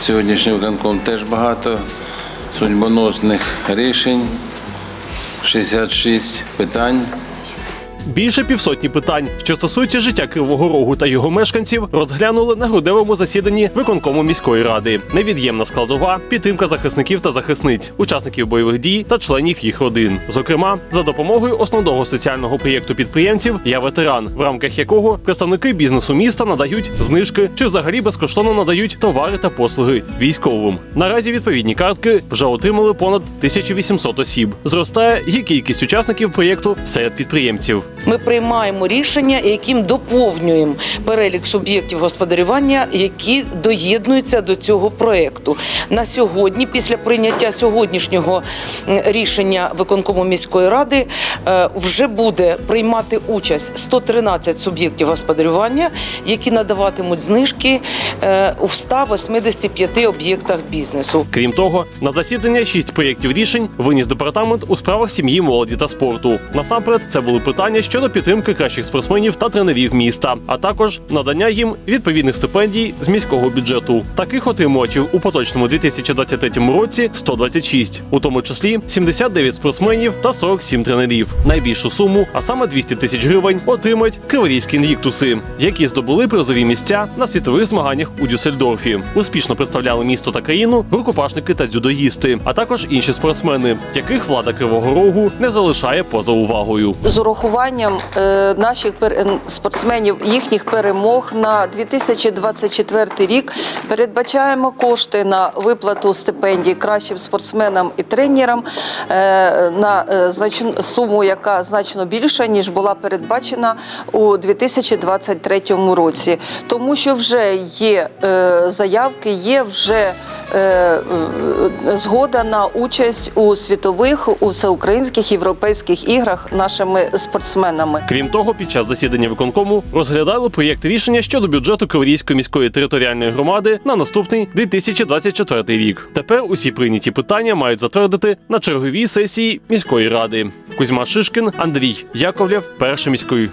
Сьогоднішній виконком теж багато судьбоносних рішень, 66 питань. Більше півсотні питань, що стосуються життя Кривого Рогу та його мешканців, розглянули на грудневому засіданні виконкому міської ради. Невід'ємна складова підтримка захисників та захисниць, учасників бойових дій та членів їх родин. Зокрема, за допомогою основного соціального проєкту підприємців Я ветеран, в рамках якого представники бізнесу міста надають знижки чи взагалі безкоштовно надають товари та послуги військовим. Наразі відповідні картки вже отримали понад 1800 осіб. Зростає і кількість учасників проєкту серед підприємців. Ми приймаємо рішення, яким доповнюємо перелік суб'єктів господарювання, які доєднуються до цього проекту. На сьогодні, після прийняття сьогоднішнього рішення виконкому міської ради, е, вже буде приймати участь 113 суб'єктів господарювання, які надаватимуть знижки е, у 185 об'єктах бізнесу. Крім того, на засідання шість проєктів рішень виніс департамент у справах сім'ї, молоді та спорту. Насамперед, це були питання щодо підтримки кращих спортсменів та тренерів міста, а також надання їм відповідних стипендій з міського бюджету. Таких отримувачів у поточному 2023 році 126, у тому числі 79 спортсменів та 47 тренерів. Найбільшу суму, а саме 200 тисяч гривень, отримають криворізькі інвіктуси, які здобули призові місця на світових змаганнях у Дюссельдорфі. Успішно представляли місто та країну рукопашники та дзюдоїсти, а також інші спортсмени, яких влада Кривого Рогу не залишає поза увагою. з урахуванням е, наших спортсменів, їхніх перемог на 2024 рік передбачаємо кошти на виплату стипендій кращим спортсменам і тренерам е, на е, суму, яка значно більша ніж була передбачена у 2023 році, тому що вже є заявки, є вже згода на участь у світових, у всеукраїнських європейських іграх нашими спортсменами. Крім того, під час засідання виконкому розглядали проєкт рішення щодо бюджету Криворізької міської територіальної громади на наступний 2024 рік. Тепер усі прийняті питання мають затвердити на черговій сесії міської ради. Кузьма Шишкін, Андрій Яковлєв, перший міський.